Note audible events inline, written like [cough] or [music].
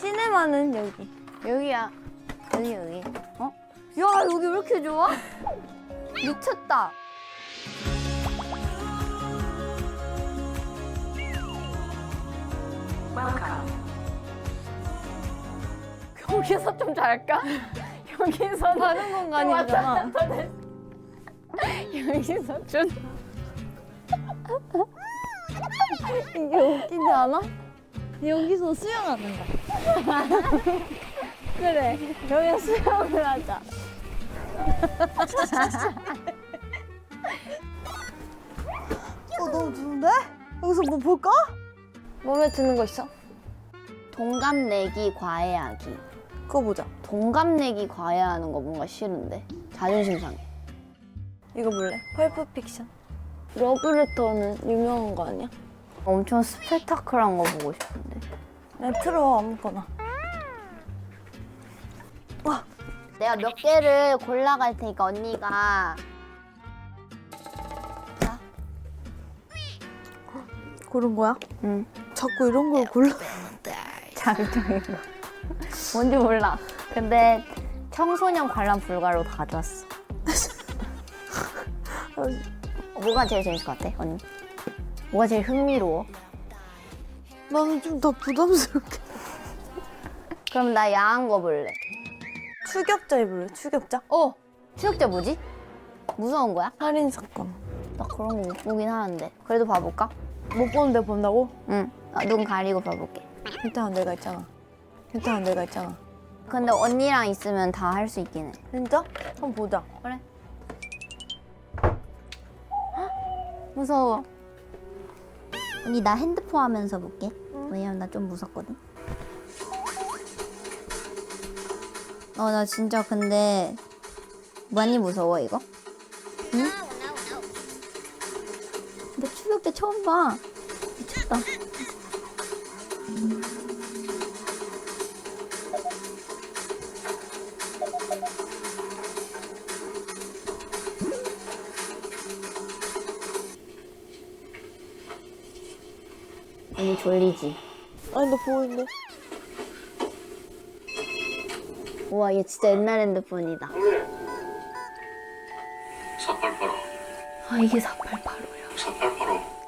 시네마는 여기. 여기야. 여기 여기. 어? 야 여기 왜 이렇게 좋아? 미쳤다. 여기서 좀 잘까? 여기서 다른 공간이잖아. 여기서 좀. 이게 웃기지 않아? 여기서 수영하는 거. 그래. 여기서 수영을 하자. 어 너무 좋은데? 여기서 뭐 볼까? 몸에 드는 거 있어? 동갑 내기 과외하기. 그거 보자. 동갑 내기 과외하는 거 뭔가 싫은데. 자존심 상해. 이거 볼래? 펄프 픽션. 러브레터는 유명한 거 아니야? 엄청 스펙타클한 거 보고 싶은데. 그냥 틀어 아무거나. 와 내가 몇 개를 골라갈 테니까 언니가 고른 거야? 응. 자꾸 이런 걸 골라. 자극적인 거. 뭔지 몰라. 근데 청소년 관람 불가로 다 가져왔어. [laughs] 뭐가 제일 재밌을 것 같아, 언니? 뭐가 제일 흥미로워? 나는 좀 더 부담스럽게. 그럼 나 야한 거 볼래. 추격자 입을래? 추격자? 어! 추격자 뭐지? 무서운 거야? 살인 사건. 나 그런 거 못 보긴 하는데. 그래도 봐볼까? 못 보는데 본다고? 응. 아, 눈 가리고 봐볼게. 일단 내가 있잖아. 일단 내가 있잖아. 근데 언니랑 있으면 다 할 수 있긴 해. 진짜? 한번 보자. 그래. 무서워. 언니 나 핸드폰 하면서 볼게. 왜냐면 나 좀 무섭거든. 어 나 진짜 근데 많이 무서워 이거. 응? 근데 추격 때 처음 봐. 미쳤다. 언니 졸리지? 아니 너 보고 있네. 우와 얘 진짜 옛날 핸드폰이다. 4885 아 이게 4885야. 4885